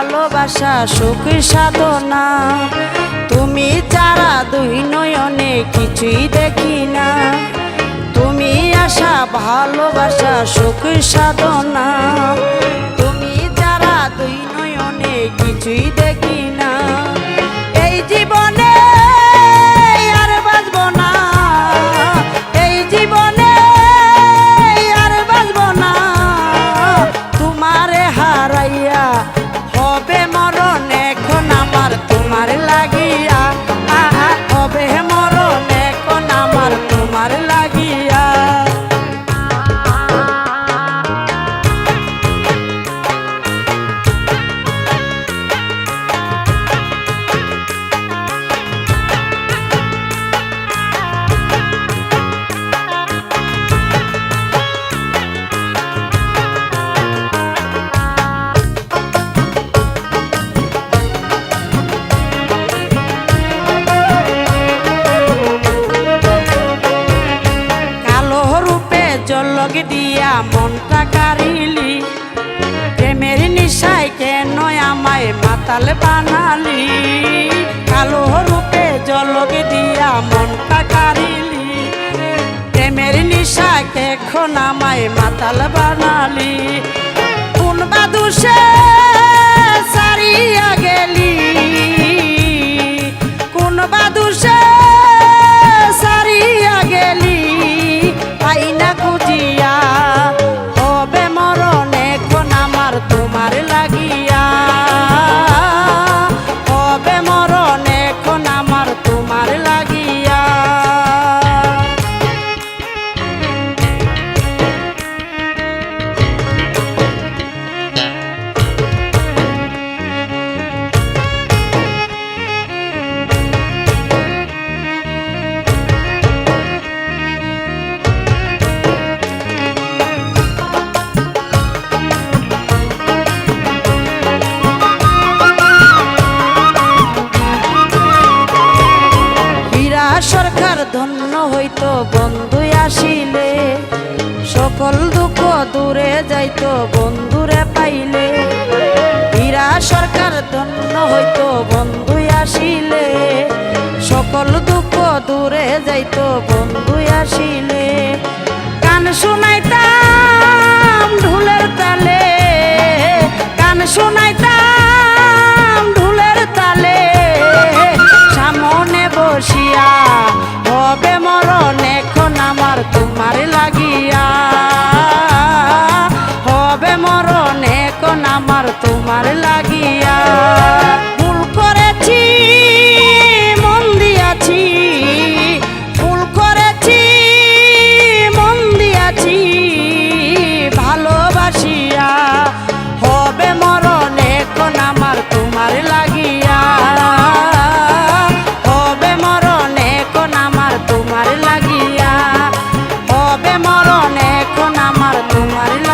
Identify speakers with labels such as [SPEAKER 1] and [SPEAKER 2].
[SPEAKER 1] ভালোবাসা, সুখী সাধনা। তুমি চারা দুই নয়নে কিছুই দেখি না। তুমি আশা, ভালোবাসা, সুখী সাধনা। তুমি চারা দুই নয়নে কিছুই দেখি জলগ দিয়া মনটা কারিলি প্রেমের নিশায় কেন আমায় মাতাল বানালি? কালো রূপে জলগ দিয়া মনটা কারিলি প্রেমের নিশায় এখন আমায় মাতাল বানালি? কোন বাদুষে সারিয়া ধন্য হইতো বন্ধু আসিলে। সকল দুঃখ দূরে যাইতো বন্ধুরে পাইলে। হীরা সরকার ধন্য হইতো বন্ধু আসিলে। সকল দুঃখ দূরে যাইতো বন্ধু আসিলে। গান শুনাইতাম ঢুলের তালে গান শুনাইতাম i don't Marina.